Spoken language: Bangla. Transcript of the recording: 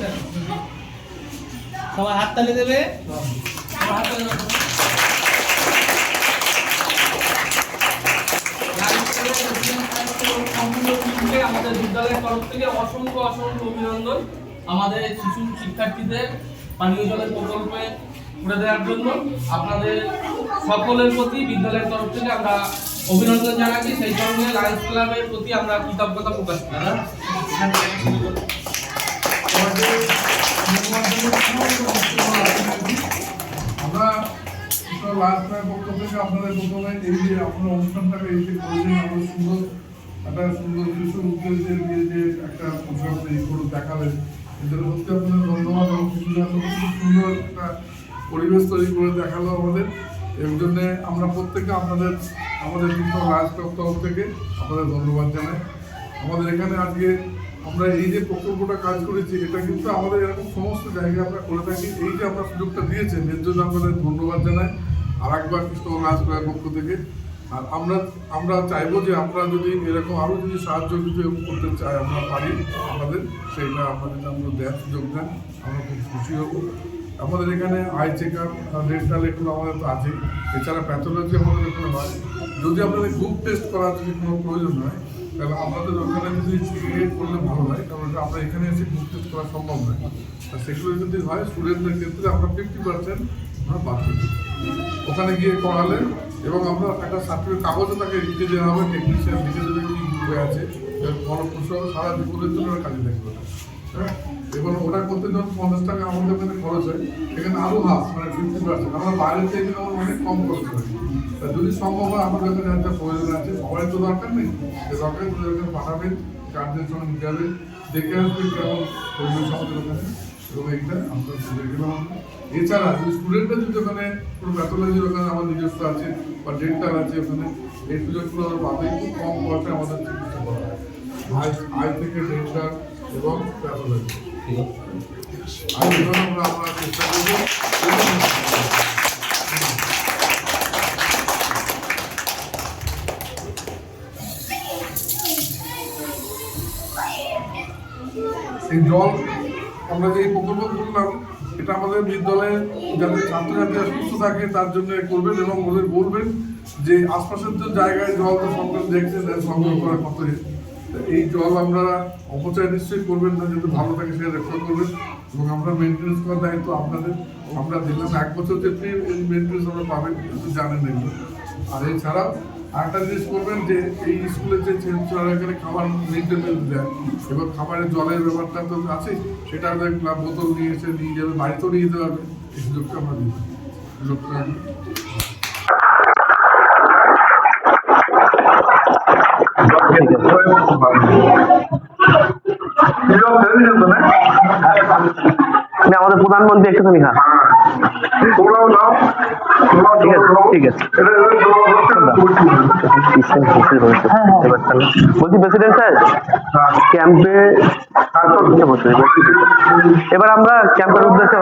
সবাই সবাই হাততালি দেবে। আমাদের বিদ্যালয়ের তরফ থেকে অসংখ্য অসংখ্য অভিনন্দন। আমাদের শিশু শিক্ষার্থীদের পানীয় জলের প্রকল্পে করে দেওয়ার জন্য। আপনাদের সকলের প্রতি বিদ্যালয়ের তরফ থেকে আমরা অভিনন্দন জানাচ্ছি। সেই সঙ্গে লায়ন্স ক্লাবের প্রতি আমরা কৃতজ্ঞতা প্রকাশ করি। আমরা লাস্ট পক্ষ থেকে আপনাদের প্রথমে এই যে আপনার অনুষ্ঠানটাকে এই যে সুন্দর একটা সুন্দর শিশু উদ্যোগদের দিয়ে একটা দেখালেন। এদের আপনাদের ধন্যবাদ এবং খুব সুন্দর পরিবেশ তৈরি করে দেখাল আমাদের। এর জন্যে আমরা প্রত্যেকে আপনাদের, আমাদের কিন্তু রাজক্লাব তরফ থেকে আপনাদের ধন্যবাদ জানাই। আমাদের এখানে আজকে আমরা এই যে প্রকল্পটা কাজ করেছি, এটা কিন্তু আমাদের এরকম সমস্ত জায়গায় আমরা করে থাকি। এই যে আমরা সুযোগটা দিয়েছেন এর জন্য আপনাদের ধন্যবাদ জানাই। আর একবার কৃষ্ণ রাজক্লাবের পক্ষ থেকে। আর আমরা আমরা চাইব যে আপনারা যদি এরকম আরও যদি সাহায্য কিছু করতে চাই আমরা পারি আমাদের। সেইটা আমাদের আমরা দেওয়ার সুযোগ দেন, আমরা খুব খুশি হব। আমাদের এখানে আই চেক আপ ডেন্টাল এগুলো আমাদের তো আছে এছাড়া প্যাথোলজি আমাদের এখানে হয়। যদি আপনাদের গ্রুপ টেস্ট করার যদি কোনো প্রয়োজন হয় তাহলে আমাদের ওখানে যদি ইয়ে করলে ভালো হয় কারণ আমরা এখানে এসে গ্রুপ করা সম্ভব নয়। আর সেগুলো যদি হয় স্টুডেন্টদের ক্ষেত্রে আমরা ফিফটি পার্সেন্ট আমরা বাদ দিই ওখানে গিয়ে করালে এবং আমরা একটা সার্টিফিকেট কাগজও তাকে লিখে দেওয়া হবে টেকনিশিয়ান লিখে দেবে কি গ্রুপে আছে ফলপ্রসূ সারা জীবনের জন্য কাজে লাগবে। হ্যাঁ? এবং ওটা করতে যখন পঞ্চাশ টাকা আমাদের ওখানে খরচ হয়, এখানে আরও হাফ মানে ফিফটি পার্সেন্ট আমরা বাইরের থেকে অনেক কম খরচ হয়। যদি সম্ভব হয় আমাদের এখানে একটা প্রয়োজন আছে। সবাই তো দরকার নেই। যে দরকার পাঠাবেন গার্জেন সঙ্গে নিয়ে যাবেন দেখে আসবেন কেমন পরিবেশ আমাদের ওখানে। এবং এইটা আমরা দেখে নেওয়া এছাড়া যদি স্টুডেন্টরা যদি ওখানে কোনো প্যাথোলজির ওখানে আমার নিজস্ব আছে বা ডেন্টাল আছে ওখানে এই সুযোগগুলো পাবে। খুব কম খরচে আমাদের চিকিৎসা করা হয়। আই আই থেকে ডেন্টাল এবং প্যাথোলজি আর আমরা আমরা চেষ্টা করব। এই জল আমরা যে এই প্রকল্প করলাম, এটা আমাদের বিদ্যালয়ে যাতে ছাত্রছাত্রীরা সুস্থ থাকে, তার জন্য করবেন এবং ওদের বলবেন যে আশপাশের তো জায়গায় জল তো সংগ্রহ দেখছেন সংগ্রহ করার ইয়ে। এই জল আমরা অপচয় নিশ্চয়ই করবেন না, যাতে ভালো থাকে সেটা রক্ষা করবেন। এবং আমরা মেনটেন্স করার দায়িত্ব আপনাদের। আমরা দিলাম এক বছর যে ফ্রি মেনটেন্স আমরা পাবেন জানেন এগুলো। আর এছাড়াও আরেকটা জিনিস করবেন যে এই স্কুলে যে এখানে খাবার মিড ডে মিল দেয় এবং খাবারের জলের ব্যাপারটা তো আছে সেটা আমাদের বোতল নিয়ে এসে নিয়ে যাবে বাড়িতেও নিয়ে যেতে পারবে এই সুযোগটা আমরা দিই। সুযোগটা আমাদের প্রধানমন্ত্রী একটুখানি হ্যাঁ। ঠিক আছে, ঠিক আছে। বলছি প্রেসিডেন্ট স্যার ক্যাম্পে এবার আমরা ক্যাম্পের উদ্দেশ্যে